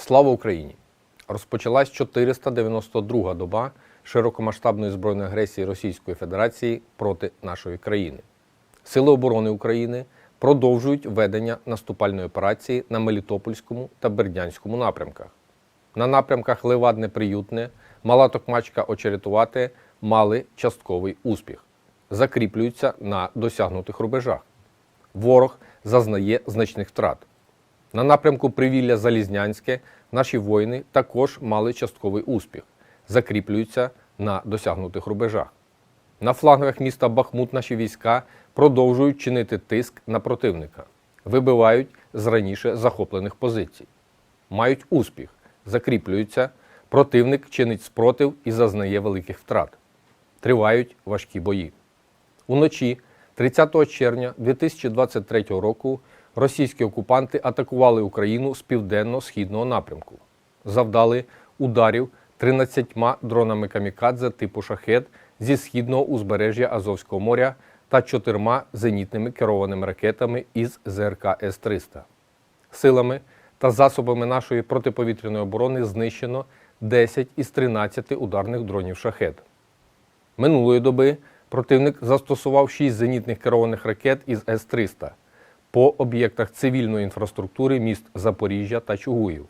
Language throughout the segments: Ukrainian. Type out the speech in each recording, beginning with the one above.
Слава Україні! Розпочалась 492 доба широкомасштабної збройної агресії Російської Федерації проти нашої країни. Сили оборони України продовжують ведення наступальної операції на Мелітопольському та Бердянському напрямках. На напрямках Левадне Приютне, Мала Токмачка Очеретувати мали частковий успіх, закріплюються на досягнутих рубежах. Ворог зазнає значних втрат. На напрямку Привілля Залізнянське наші воїни також мали частковий успіх, закріплюються на досягнутих рубежах. На флангах міста Бахмут наші війська продовжують чинити тиск на противника, вибивають з раніше захоплених позицій. Мають успіх, закріплюються, противник чинить спротив і зазнає великих втрат. Тривають важкі бої. Уночі 30 червня 2023 року російські окупанти атакували Україну з південно-східного напрямку, завдали ударів 13 дронами камікадзе типу шахет зі східного узбережжя Азовського моря та чотирма зенітними керованими ракетами із ЗРК С-300. Силами та засобами нашої протиповітряної оборони знищено 10 із 13 ударних дронів шахет. Минулої доби противник застосував 6 зенітних керованих ракет із С-300 по об'єктах цивільної інфраструктури міст Запоріжжя та Чугуїв.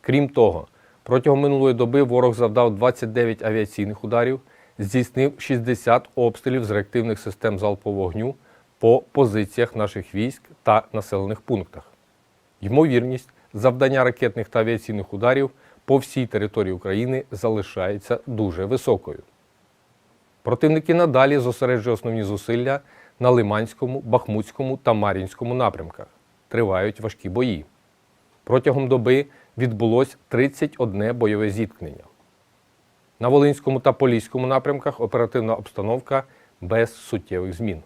Крім того, протягом минулої доби ворог завдав 29 авіаційних ударів, здійснив 60 обстрілів з реактивних систем залпового вогню по позиціях наших військ та населених пунктах. Ймовірність завдання ракетних та авіаційних ударів по всій території України залишається дуже високою. Противники надалі зосереджує основні зусилля на Лиманському, Бахмутському та Мар'їнському напрямках. Тривають важкі бої. Протягом доби відбулось 31 бойове зіткнення. На Волинському та Поліському напрямках оперативна обстановка без суттєвих змін.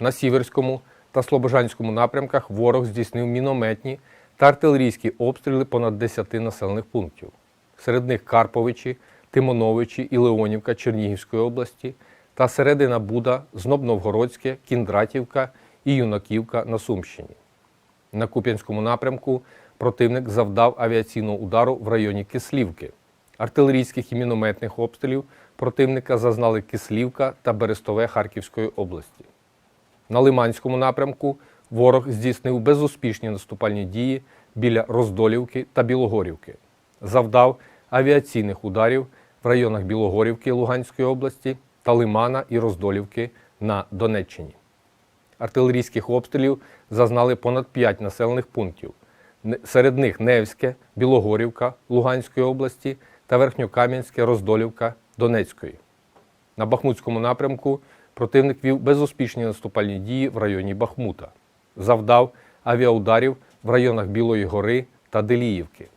На Сіверському та Слобожанському напрямках ворог здійснив мінометні та артилерійські обстріли понад 10 населених пунктів. Серед них Карповичі, Тимоновичі і Леонівка Чернігівської області та середина Буда, Знобновгородське, Кіндратівка і Юнаківка на Сумщині. На Куп'янському напрямку противник завдав авіаційного удару в районі Кислівки. Артилерійських і мінометних обстрілів противника зазнали Кислівка та Берестове Харківської області. На Лиманському напрямку ворог здійснив безуспішні наступальні дії біля Роздолівки та Білогорівки. Завдав авіаційних ударів в районах Білогорівки Луганської області та Лимана і Роздолівки на Донеччині. Артилерійських обстрілів зазнали понад 5 населених пунктів. Серед них Невське, Білогорівка Луганської області та Верхньокам'янське, Роздолівка Донецької. На Бахмутському напрямку противник вів безуспішні наступальні дії в районі Бахмута, завдав авіаударів в районах Білої гори та Деліївки.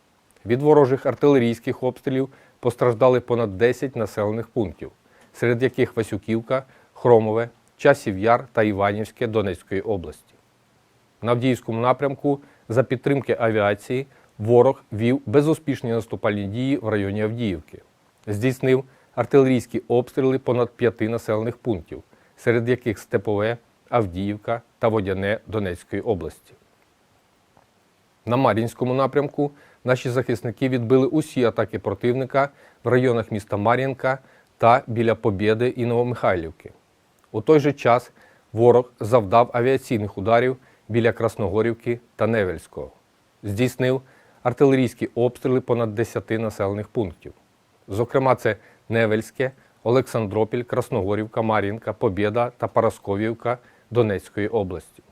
Від ворожих артилерійських обстрілів постраждали понад 10 населених пунктів, серед яких Васюківка, Хромове, Часів Яр та Іванівське Донецької області. На Авдіївському напрямку за підтримки авіації ворог вів безуспішні наступальні дії в районі Авдіївки. Здійснив артилерійські обстріли понад п'яти населених пунктів, серед яких Степове, Авдіївка та Водяне Донецької області. На Мар'їнському напрямку наші захисники відбили усі атаки противника в районах міста Мар'їнка та біля Побєди і Новомихайлівки. У той же час ворог завдав авіаційних ударів біля Красногорівки та Невельського. Здійснив артилерійські обстріли понад 10 населених пунктів. Зокрема, це Невельське, Олександропіль, Красногорівка, Мар'їнка, Побєда та Парасковівка Донецької області.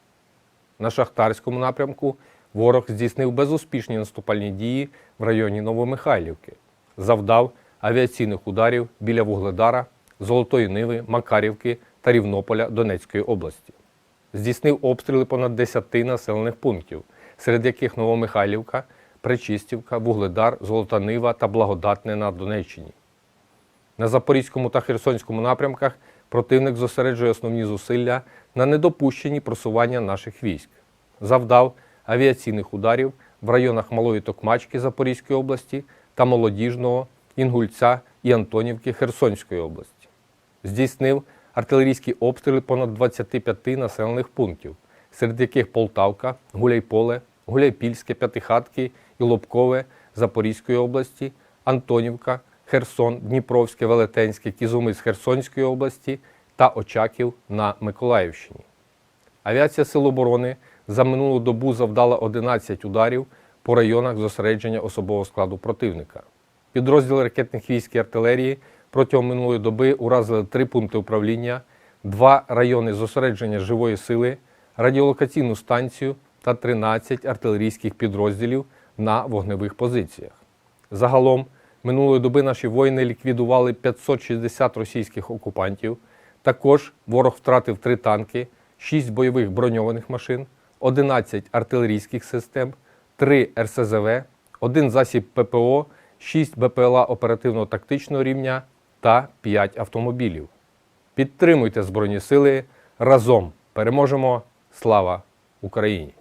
На Шахтарському напрямку ворог здійснив безуспішні наступальні дії в районі Новомихайлівки, завдав авіаційних ударів біля Вугледара, Золотої Ниви, Макарівки та Рівнополя Донецької області. Здійснив обстріли понад 10 населених пунктів, серед яких Новомихайлівка, Пречистівка, Вугледар, Золота Нива та Благодатне на Донеччині. На Запорізькому та Херсонському напрямках противник зосереджує основні зусилля на недопущенні просування наших військ. Завдав авіаційних ударів в районах Малої Токмачки Запорізької області та Молодіжного, Інгульця і Антонівки Херсонської області. Здійснив артилерійські обстріли понад 25 населених пунктів, серед яких Полтавка, Гуляйполе, Гуляйпільське, П'ятихатки і Лобкове Запорізької області, Антонівка, Херсон, Дніпровське, Велетенське, Кізумис Херсонської області та Очаків на Миколаївщині. Авіація Сил оборони за минулу добу завдала 11 ударів по районах зосередження особового складу противника. Підрозділи ракетних військ і артилерії протягом минулої доби уразили три пункти управління, два райони зосередження живої сили, радіолокаційну станцію та 13 артилерійських підрозділів на вогневих позиціях. Загалом минулої доби наші воїни ліквідували 560 російських окупантів. Також ворог втратив три танки, 6 бойових броньованих машин, 11 артилерійських систем, 3 РСЗВ, 1 засіб ППО, 6 БПЛА оперативно-тактичного рівня та 5 автомобілів. Підтримуйте Збройні Сили разом. Переможемо! Слава Україні!